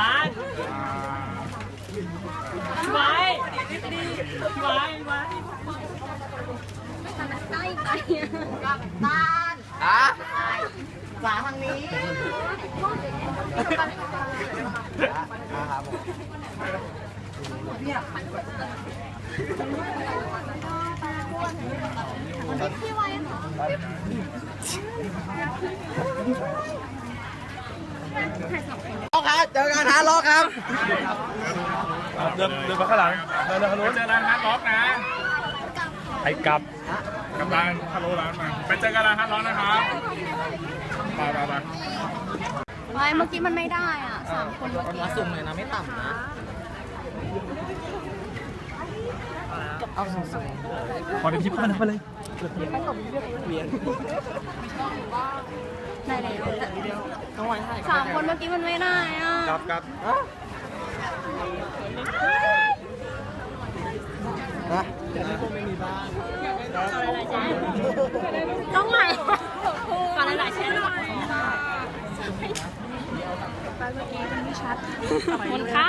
ร้านพี่ไว้พี่ไว้ไว้ใกล้ไปกับบ้านอะฝาทางนี้พี่ไว้ค่ะ โลครับเจอกันฮะโลครับ เดินเดินมาข้างหลังเดินเดินข้างนู้นเจอร้านฮาร์ดล็อกนะไอ้กลับกับร้านฮัลโหลร้านมาไปเจอกันร้านฮาร์ดล็อกนะครับไปไปไปไว้เมื่อกี้มันไม่ได้อะสามคนเมื่อกี้มาสุ่มเลยนะไม่ต่ำนะเอาสุ่มขอเดี๋ยวพี่พันไปเลย ได้แล้วต้องไว้ให้สามคนเมื่อกี้มันไม่ได้อะกลับกลับนะต้องใหม่ก่อนหลายๆเช่นขอบคุณค่ะ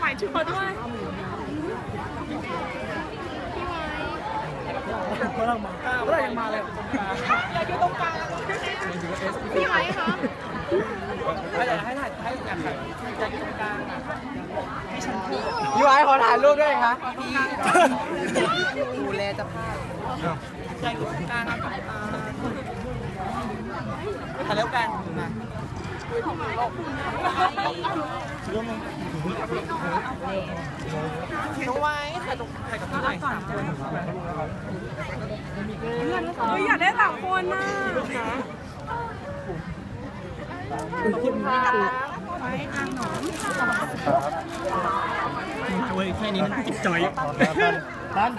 หมายถึงด้วยกำลังมาก็ได้ยังมาเลยพี่ไว้คะให้ถ่ายให้ถ่ายให้กถ่ายอยากอยู่ตรงกลางอะพี่ไว้ขอถ่ายรูปด้วยครับดูแลจะพลาพอยากอยู่ตรงกลางครับถ่ายแล้วกันมา น้องไว้ถ่ายตรงถ่ายกับพี่หน่อยสามคนเฮ้ยอยากได้สามคนน่ะเว้ยแค่นี้มันจิบจ่อยกลับ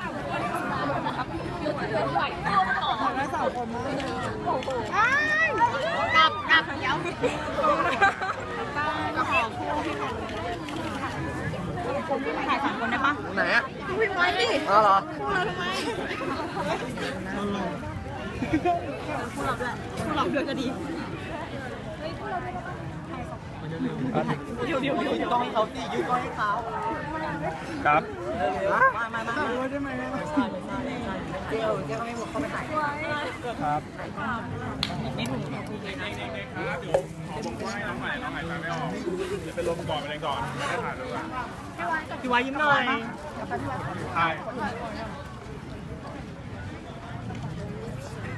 กลับเดี๋ยว ถ่ายสามคนได้ปะไหนอะพี่ไว้ดิอ๋อเหรอหลอกเดือนก็ดีเดี๋ยวเดี๋ยวยืนกล้องให้เขาสิยืนกล้องให้เขาครับมามามาได้ไหมไม่ใช่ไม่ใช่ไม่ใช่เดี๋ยวเดี๋ยวเขาไม่หมดเขาไม่ถ่ายครับเด็กๆครับเดี๋ยว น้องใหม่น้องใหม่ไม่ออกเดี๋ยวไปลงก่อนไปเลยก่อนไม่ได้ถ่ายเลยอะพี่ไว้ยิ้มหน่อยถ่าย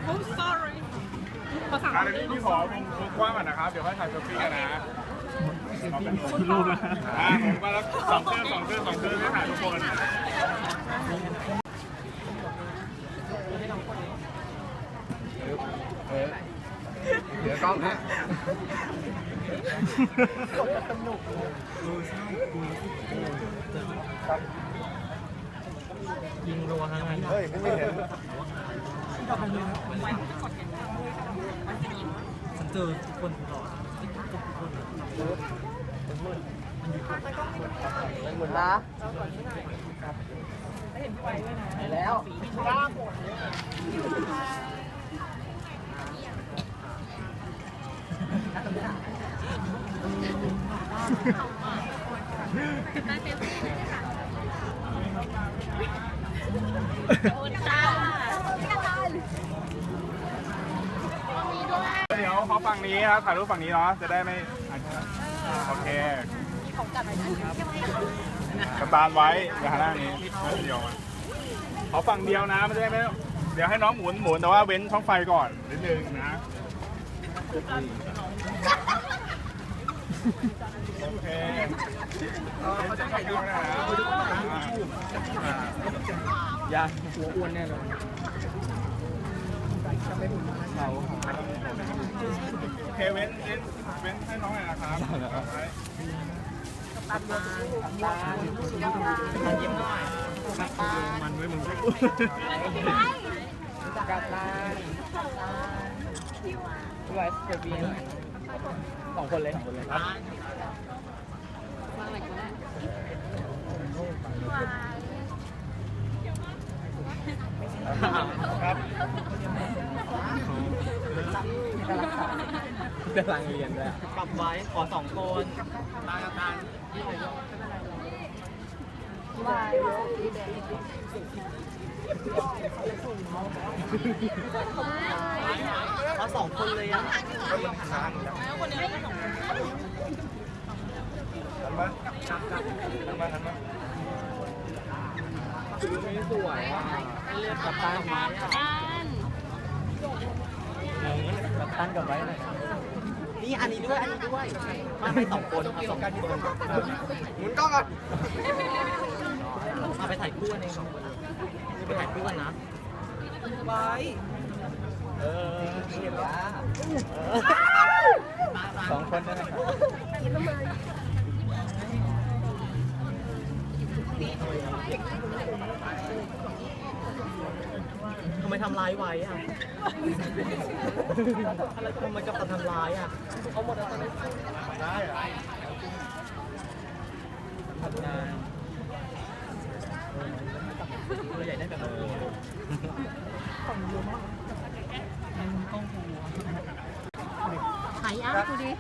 โอ้ sorry ภาษาอะเดี๋ยวพี่ขอวงวงกว้างก่อนนะครับ เดี๋ยวค่อยถ่ายเซลฟี่กันนะรูปนะอ่าผมก็แล้วสองเครื่องสองเครื่องสองเครื่องให้ถ่ายทุกคนเดี๋ยวกล้องฮะยิงรัวทั้งนั้นเฮ้ยไม่เห็นฉันเจอทุกคนตลอดทุกคนหมดละไปแล้ว เดี๋ยวเขอฝั่งนี้ครับถ่ายรูปฝั่งนี้เนาะ จะได้ไม่โอเคกระตานไว้อย่าหันหน้านี้เดียวมาขอฝั่งเดียวนะไม่ได้ไม่เดี๋ยวให้น้องหมุนหมุนแต่ว่าเว้นช่องไฟก่อนนิดนึงนะ โอเคเขาจะถ่ายรูปนะยาหัวอ้วนแน่เลยเราเคเว้นเว้นเว้นให้น้องหน่อยนะครับไว้มันยิ้มหน่อยมันไว้มึงกาตาพี่ไว ส์เกิดปีหน่อยสองคนเลยสองคนเลยครับกำลังเรียนด้วยกลับไว้ขอสองคนตากับตา เอาสองคนเลยอะก็ยังค้างอยู่นะทันไหมทันไหมทันไหมไม่สวยอะเรียกกับตันม้อะกันกับตันกับไว้หน่อยนี่อันนี้ด้วยอันนี้ด้วยมาไปสองคนเอาสองคนหมุนกล้องก่อน ไปถ่ายคู่กันเองสองคนไปถ่ายคู่กันนะไว้เออเก็บละสองคนได้ไหมทำไมทำร้ายไว้อะอะไรทำไมกับตันทำร้ายอะเขาหมดแล้วตอนนี้ได้เหรอทำงาน ตัวใหญ่ได้แบบนี้หายอาร์ตกูดิ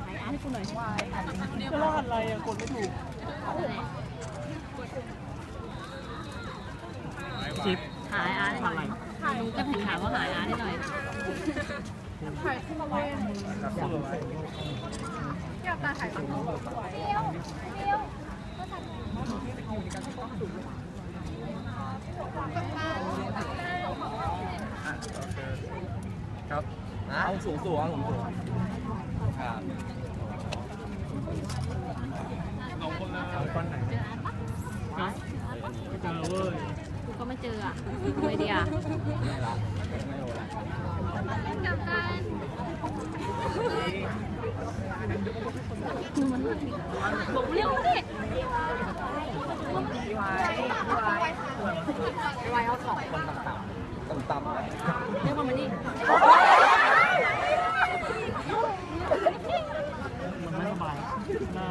หายอาร์ตให้กูหน่อยจะรอดอะไรอะกดไม่ถูกจิ๊บหายอาร์ตให้หน่อยลุงก็ถึงถามว่าหายอาร์ตให้หน่อย ครับเอาสูงสูงเอาสูงสูงครับสองคนเลยเอาก้อนไหนฮะไม่เจอเว้ยกูก็ไม่เจออะทำไมดีอะไม่ละไม่โดนละกับกันบอกเร็วดิพี่ ไว้พี่ไว้พี่ไว้เอาสองคนต่ำต่ำๆเรียกมันมาดิมันไม่สบาย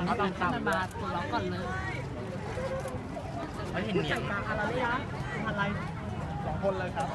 เอาต่ำมันมาตัวร้องก่อนเลยไม่เห็นเหนียงอะไรสองคนเลยครับ